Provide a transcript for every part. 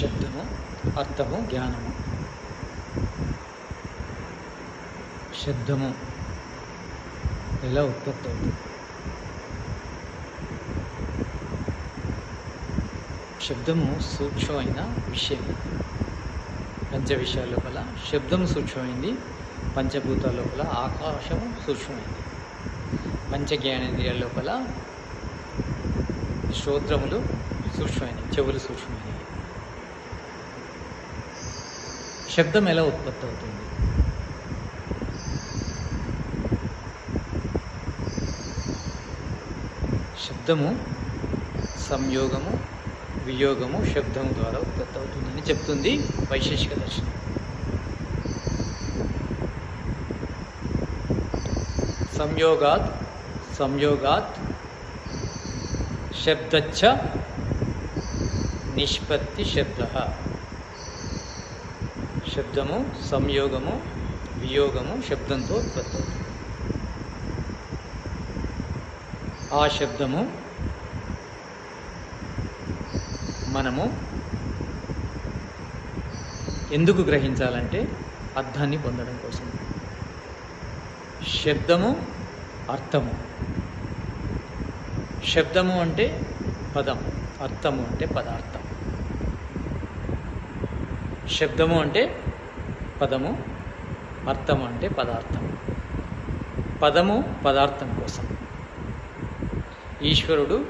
శబ్దము అర్థము జ్ఞానము. శబ్దము ఎలా ఉత్పత్తి అవుతుంది? శబ్దము సూక్ష్మమైన విషయం. పంచ విషయాల లోపల శబ్దం సూక్ష్మమైంది పంచభూతాల లోపల ఆకాశము సూక్ష్మమైంది. పంచ జ్ఞానేంద్రియాల లోపల శ్రోత్రములు సూక్ష్మమైనవి చెవులు సూక్ష్మమైనవి. శబ్దం ఎలా ఉత్పత్తి అవుతుంది? శబ్దము సంయోగము వియోగము శబ్దము ద్వారా ఉత్పత్తి అవుతుందని చెప్తుంది వైశేషిక దర్శనం. సంయోగాత్ సంయోగాత్ శబ్దచ్చ నిష్పత్తి శబ్ద. శబ్దము సంయోగము వియోగము శబ్దంతో ఉత్పత్తి. ఆ శబ్దము మనము ఎందుకు గ్రహించాలంటే అర్థాన్ని పొందడం కోసం. శబ్దము అర్థము. శబ్దము అంటే పదం అర్థము అంటే పదార్థం. శబ్దము అంటే పదము అర్థము అంటే పదార్థం. పదము పదార్థం కోసం. ఈశ్వరుడు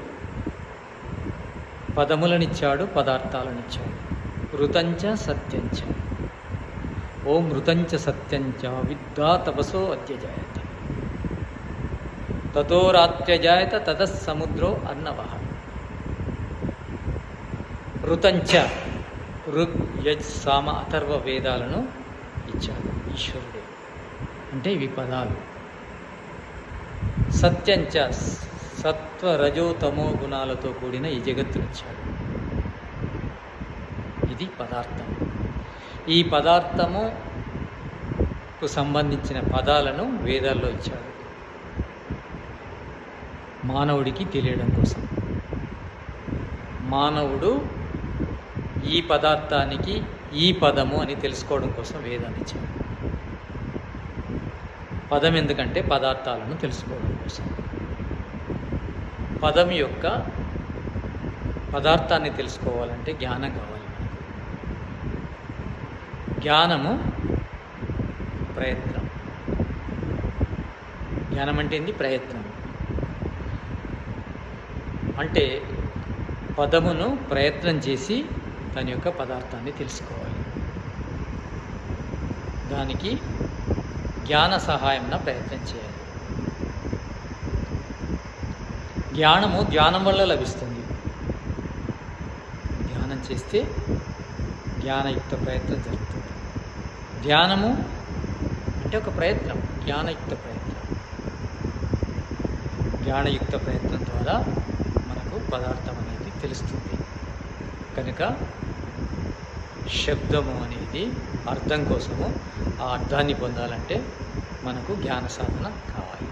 పదములనిచ్చాడు పదార్థాలనిచ్చాడు. మృతంచ సత్యంచ. ఓ మృతంచ సత్యంచ విద్వా తపసో అత్యజాయత. తతో రాత్ర్యజాయత తత సముద్రో అర్ణవ. ఋతంచ ఋగ్ యజ్ సామ అథర్వ వేదాలను ఇచ్చాడు ఈశ్వరుడే. అంటే ఇవి పదాలు. సత్యంచ సత్వ రజో తమో గుణాలతో కూడిన ఈ జగత్తునిచ్చాడు. ఇది పదార్థం. ఈ పదార్థముకు సంబంధించిన పదాలను వేదాల్లో ఇచ్చాడు. మానవుడికి తెలియడం కోసం. మానవుడు ఈ పదార్థానికి ఈ పదము అని తెలుసుకోవడం కోసం వేదాన్ని ఇచ్చాడు పదం ఎందుకంటే పదార్థాలను తెలుసుకోవడం కోసం. పదం యొక్క పదార్థాన్ని తెలుసుకోవాలంటే జ్ఞానం కావాలి జ్ఞానము ప్రయత్నం. జ్ఞానం అంటే ఏంది? ప్రయత్నం. అంటే పదమును ప్రయత్నం చేసి దాని యొక్క పదార్థాన్ని తెలుసుకోవాలి. దానికి జ్ఞాన సహాయంన ప్రయత్నం చేయాలి. జ్ఞానము ధ్యానం వల్ల లభిస్తుంది. ధ్యానం చేస్తే జ్ఞానయుక్త ప్రయత్నం జరుగుతుంది. ధ్యానము అంటే ఒక ప్రయత్నం జ్ఞానయుక్త ప్రయత్నం. జ్ఞానయుక్త ప్రయత్నం ద్వారా మనకు పదార్థం అనేది తెలుస్తుంది. కనుక శబ్దము అనేది అర్థం కోసము ఆ అర్థాన్ని పొందాలంటే మనకు జ్ఞాన సాధన కావాలి.